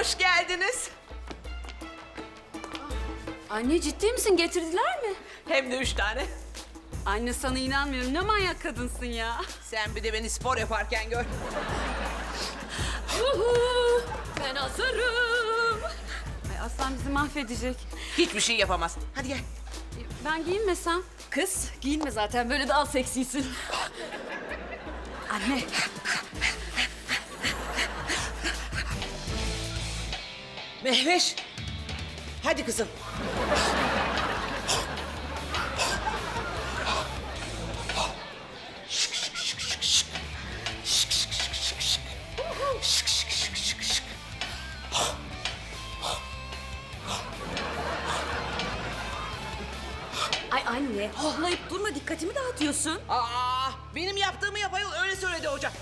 Hoş geldiniz. Anne ciddi misin? Getirdiler mi? Hem de üç tane. Anne sana inanmıyorum. Ne manyak kadınsın ya. Sen bir de beni spor yaparken gör. Uhu, ben hazırım. Ay aslan bizi mahvedecek. Hiçbir şey yapamaz. Hadi gel. Ben giyinmesem. Kız giyinme zaten böyle daha seksisin. Anne. Mehveş. Hadi kızım. Ay anne hohlayıp durma dikkatimi dağıtıyorsun. Aa, benim yaptığımı yap ayol öyle söyledi hocam.